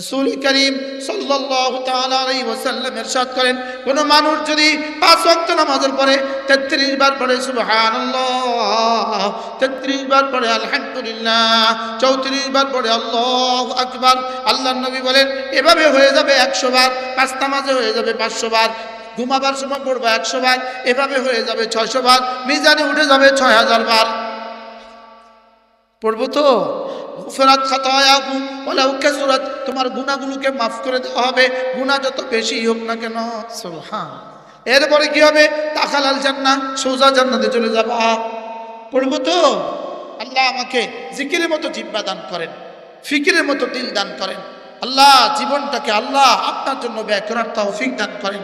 রসুল করিম সাল্লাল্লাহু তাআলা আলাইহি ওয়াসাল্লাম ইরশাদ করেন, কোন মানুষ যদি পাঁচ ওয়াক্ত নামাজের পরে 33 বার পড়ে, সুবহানাল্লাহ 33 বার পড়ে, আলহামদুলিল্লাহ 34 বার পড়ে, আল্লাহু আকবার, আল্লাহর নবী বলেন, এভাবে হয়ে যাবে 100 বার, পাঁচ নামাজে হয়ে যাবে 500 বার, ঘুমাবার সময় পড়ব 100 বার, এভাবে হয়ে যাবে 600 বার, মিজানে উঠে যাবে 6000 বার। পড়ব তো? ফেরাত খাতায়াকুম কাসুরাত। তোমার গুনাহগুলোকে মাফ করে দেওয়া হবে। গুনাহ যত বেশি হোক না কেন। হ্যাঁ এরপরে কি হবে? তাকালাল জান্নাহ, সোজা জান্নাতে চলে যাবা। পড়ব তো? আল্লাহ আমাকে জিকিরের মতো জিব্বা দান করেন, ফিকিরের মতো দিল দান করেন। আল্লাহ জীবনটাকে আল্লাহ আপনার জন্য ব্যয় করার তৌফিক দান করেন।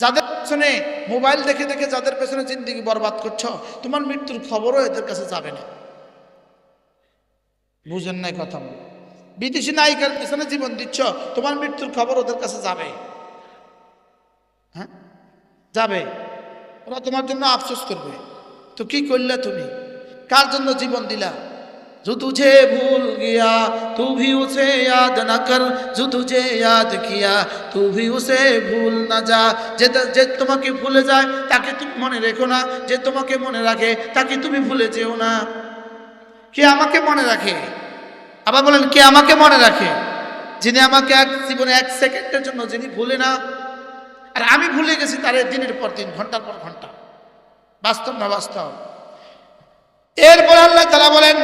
যাদের পেছনে মোবাইল দেখে দেখে যাদের পেছনে জিন্দিগি বরবাদ করছ, তোমার মৃত্যুর খবরও এদের কাছে যাবে না। বুঝেন নাই কথা বলে বিদেশি নায়িকার পেছনে জীবন দিচ্ছ তোমার মৃত্যুর খবর ওদের কাছে যাবে হ্যাঁ যাবে ওরা তোমার জন্য আফসোস করবে তো কি করলে তুমি কার জন্য জীবন দিলা जो तुझे भूल गया तू भी उसे याद न कर जो तुझे याद किया तू भी उसे भूल না যা যে যে তোমাকে ভুলে যায় তাকে তুমি মনে রেখো না যে তোমাকে মনে রাখে তাকে তুমি ভুলে যেও না কে আমাকে মনে রাখে? আবার বলেন, কে আমাকে মনে রাখে? যিনি আমাকে এক জীবনে এক সেকেন্ডের জন্য যিনি ভুলে না, আর আমি ভুলে গেছি তার দিনের পর দিন, ঘণ্টার পর ঘণ্টা। বাস্তব না বাস্তব? এরপর আল্লাহ তালা বলেন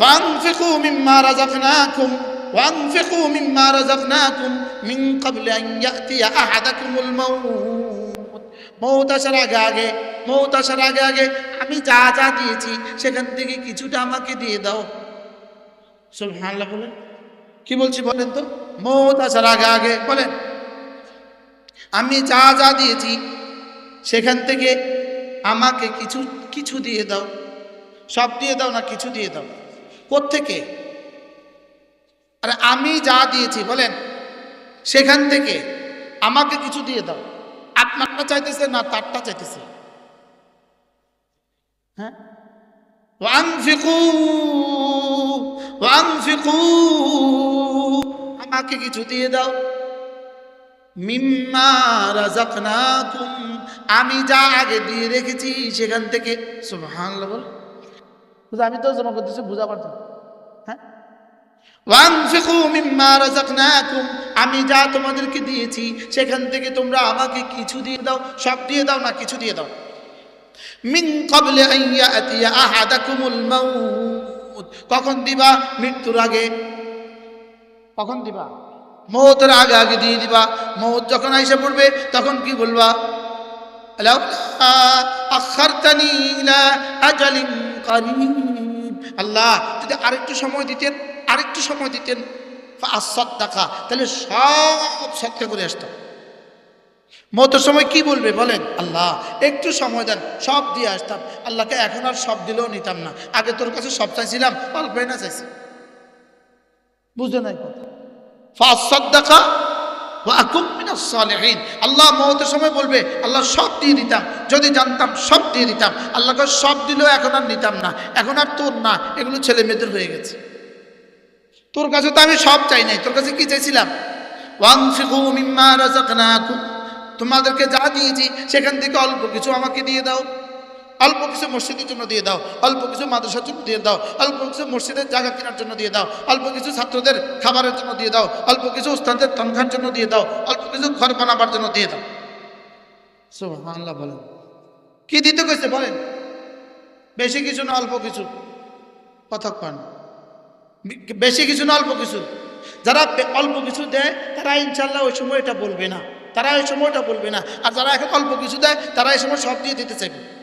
ওয়ানফিকু মিম্মা রাযাকনাকুম ওয়ানফিকু মিম্মা রাযাকনাকুম মিন ক্বাবলি আন আহাদাকুমুল মাউত। মৌত আসার আগে আগে মৌত আসার আগে আগে আমি যা যা দিয়েছি, সেখান থেকে কিছুটা আমাকে দিয়ে দাও। সুবহানাল্লাহ বলেন। কি বলছি বলেন তো? মৌত আসার আগে আগে, বলেন। আমি যা যা দিয়েছি, সেখান থেকে আমাকে কিছু কিছু দিয়ে দাও। সব দিয়ে দাও না কিছু দিয়ে দাও? কোত্থেকে? আরে আমি যা দিয়েছি, বলেন। সেখান থেকে আমাকে কিছু দিয়ে দাও। আপনারটা চাইতেছে না তারটা চাইতেছে? হ্যাঁ? আমাকে কিছু দিয়ে দাও। আমি যা আগে দিয়ে রেখেছি সেখান থেকে বল। আমি তো জমা করতেছি, বুঝা পারতাম। হ্যাঁ? আমি যা তোমাদেরকে দিয়েছি, সেখান থেকে তোমরা আমাকে কিছু দিয়ে দাও, সব দিয়ে দাও না কিছু দিয়ে দাও। মিন ইয়াতিয়া আহাদাকুমুল মাউত, কখন দিবা? মৃত্যুর আগে। কখন দিবা? মৌতের আগে আগে দিয়ে দিবা। মৌত যখন আইসা পড়বে, তখন কি বলবা? আল্লাহ, যদি আরেকটু সময় দিতেন আরেকটু সময় দিতেন। টাকা তাহলে সব সৎকা করে আসতাম মতের সময় কি বলবে বলেন? আল্লাহ, একটু সময় দেন, সব দিয়ে আসতাম। আল্লাহকে এখন আর সব দিলেও নিতাম না। আগে তোর কাছে সব চাইছিলাম অল্পই না চাইছি। বুঝে নাই কথা? সালিহিন আল্লাহ মহতের সময় বলবে, আল্লাহ সব দিয়ে দিতাম। যদি জানতাম, সব দিয়ে দিতাম। আল্লাহকে সব দিলেও এখন আর নিতাম না। এখন আর তোর না। এগুলো ছেলে মেয়েদের হয়ে গেছে। তোর কাছে তো আমি সব চাই নাই, তোর কাছে কি চাইছিলাম? তোমাদেরকে যা দিয়েছি, সেখান থেকে অল্প কিছু আমাকে দিয়ে দাও। অল্প কিছু মসজিদের জন্য দিয়ে দাও, অল্প কিছু মাদ্রাসার জন্য দিয়ে দাও, অল্প কিছু মসজিদের জায়গা কেনার জন্য দিয়ে দাও, অল্প কিছু ছাত্রদের খাবারের জন্য দিয়ে দাও, অল্প কিছু উস্তাদের তনখার জন্য দিয়ে দাও, অল্প কিছু ঘর বানাবার জন্য দিয়ে দাও। সুবহানাল্লাহ বলেন। কি দিতে কইছে বলেন? বেশি কিছু না অল্প কিছু? কথা কন বেশি কিছু না, অল্প কিছু। যারা অল্প কিছু দেয়, তারা ইনশাল্লাহ ওই সময় এটা বলবে না। তারা ওই সময়টা বলবে না। আর যারা এখন অল্প কিছু দেয়, তারা এই সময় সব দিয়ে দিতে চাইবে।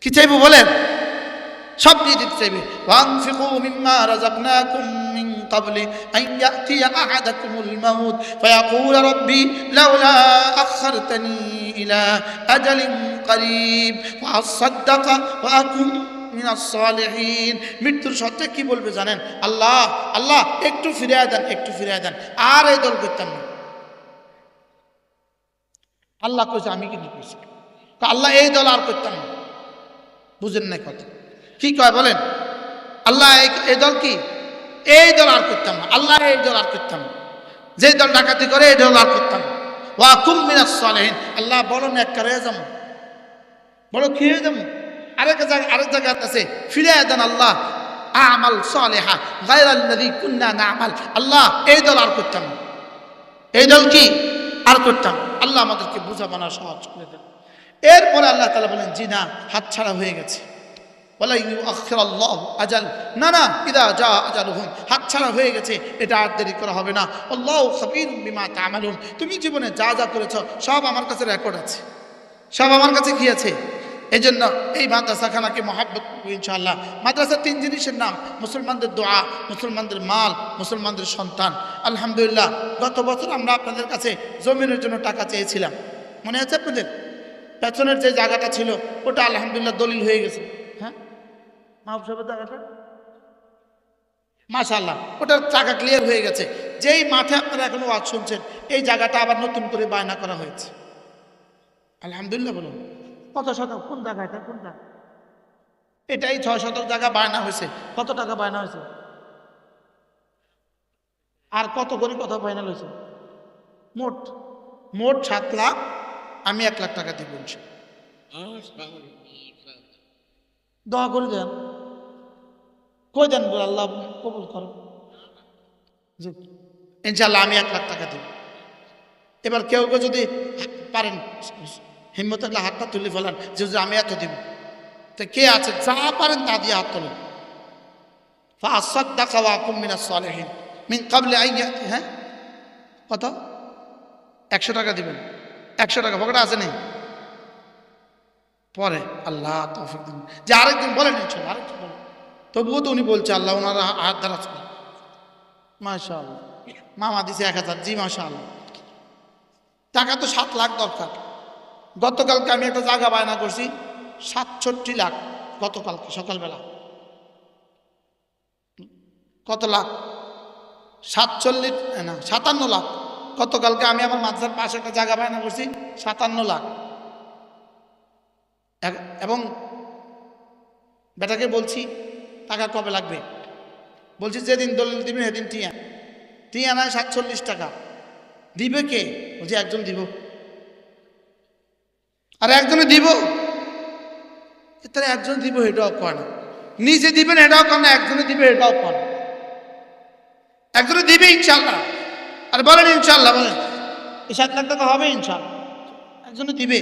কি চাইব বলেন? সব দিয়ে দিতে চাইবে। ওয়া মৃত্যুর সত্ত্বে কি বলবে জানেন? আল্লাহ আল্লাহ, একটু ফিরে দেন, একটু ফিরে দেন। আর এই দল করতাম না। আল্লাহ কইছে, আমি কিন্তু কইছি। আল্লাহ এই দল আর করতাম না। বুঝেন না কথা। কি কয় বলেন? আল্লাহ এই- দল কি? এই দল আর করতাম না। আল্লাহ এই দল আর করতাম না। যে দল ডাকাতি করে, এই দল আর করতাম না। ওয়া কুমিনাস সালেহিন। আল্লাহ বড় নেককার হয়ে যাব। বড় কি হয়ে যাব? আরেক জায়গা আরেক জায়গা আছে ফিরে দেন আল্লাহ, আমাল সালেহা গায়রাল্লাযী কুন্না না'মাল। আল্লাহ, এই দল আর করতাম এই দল কি? আর করতাম আল্লাহ আমাদেরকে বুঝা বানা সহজ করে দেন। এরপরে আল্লাহ তালা বলেন, জি না হাতছাড়া হয়ে গেছে। বলে আজাল। না না, ইদা যা আজাল হুম হাতছাড়া হয়ে গেছে, এটা আর দেরি করা হবে না। আল্লাহ খাবির বিমা তামালুম তুমি জীবনে যা যা করেছ, সব আমার কাছে রেকর্ড আছে। সব আমার কাছে কি আছে? এই জন্য এই মাদ্রাসাখানাকে মহাব্বত ইনশাআল্লাহ। মাদ্রাসার তিন জিনিসের নাম, মুসলমানদের দোয়া, মুসলমানদের মাল, মুসলমানদের সন্তান। আলহামদুলিল্লাহ, গত বছর আমরা আপনাদের কাছে জমিনের জন্য টাকা চেয়েছিলাম। মনে আছে আপনাদের? পেছনের যে জায়গাটা ছিল, ওটা আলহামদুলিল্লাহ দলিল হয়ে গেছে। হ্যাঁ? মাহবুব মাশাল্লাহ ওটার টাকা ক্লিয়ার হয়ে গেছে। যেই মাঠে আপনারা এখনও ওয়াজ শুনছেন, এই জায়গাটা আবার নতুন করে বায়না করা হয়েছে। আলহামদুলিল্লাহ বলুন। কত শতক? কোন জায়গা এটা? কোন জায়গা এটাই ছয় শতক জায়গা বায়না হয়েছে। কত টাকা বায়না হয়েছে? আর কত করে কত ফাইনাল হয়েছে? মোট? মোট সাত লাখ আমি এক লাখ টাকা দিব ইনশাল্লাহ। দোয়া করে দেন। কই দেন বলে আল্লাহ কবুল করো জি। ইনশাল্লাহ আমি এক লাখ টাকা দিব। এবার কেউ কেউ যদি পারেন হিম্মত আল্লাহ হাতটা তুলে ফেলান যে আমি এত দিব। তো কে আছে? যা পারেন তা দিয়ে হাত তোলেন। আই হ্যাঁ? কত? একশো টাকা দিবেন। একশো টাকা আছে পরে আল্লাহ তৌফিক বলেন তবুও তো উনি বলছে, আল্লাহ হাত দাঁড়াচ্ছে মাশা মামা দিছে এক হাজার। জি মাশা আল্লাহ টাকা তো সাত লাখ দরকার। গতকালকে আমি একটা জায়গা বায়না করছি, সাতষট্টি লাখ গতকালকে সকালবেলা। কত লাখ? সাতচল্লিশ না, সাতান্ন লাখ। গতকালকে আমি আমার মাদ্রাসার পাশে একটা জায়গা বায়না করছি, সাতান্ন লাখ। এবং বেটাকে বলছি, টাকা কবে লাগবে? বলছি, যেদিন দলিল দিবেন সেদিন টিয়া। টিয়া নয় সাতচল্লিশ টাকা। দিবে কে? বলছি, একজন দিব। আর একজনে দিব। তাহলে একজন দিব এটাও কয় না। নিজে দিবেন এটাও কয় না, একজনে দিবে এটাও কয় না। একজনে দিবে ইনশাল্লাহ আর বলেন ইনশাল্লাহ বলেন। এই সাত লাখ টাকা হবে ইনশাল্লাহ একজনে দিবে।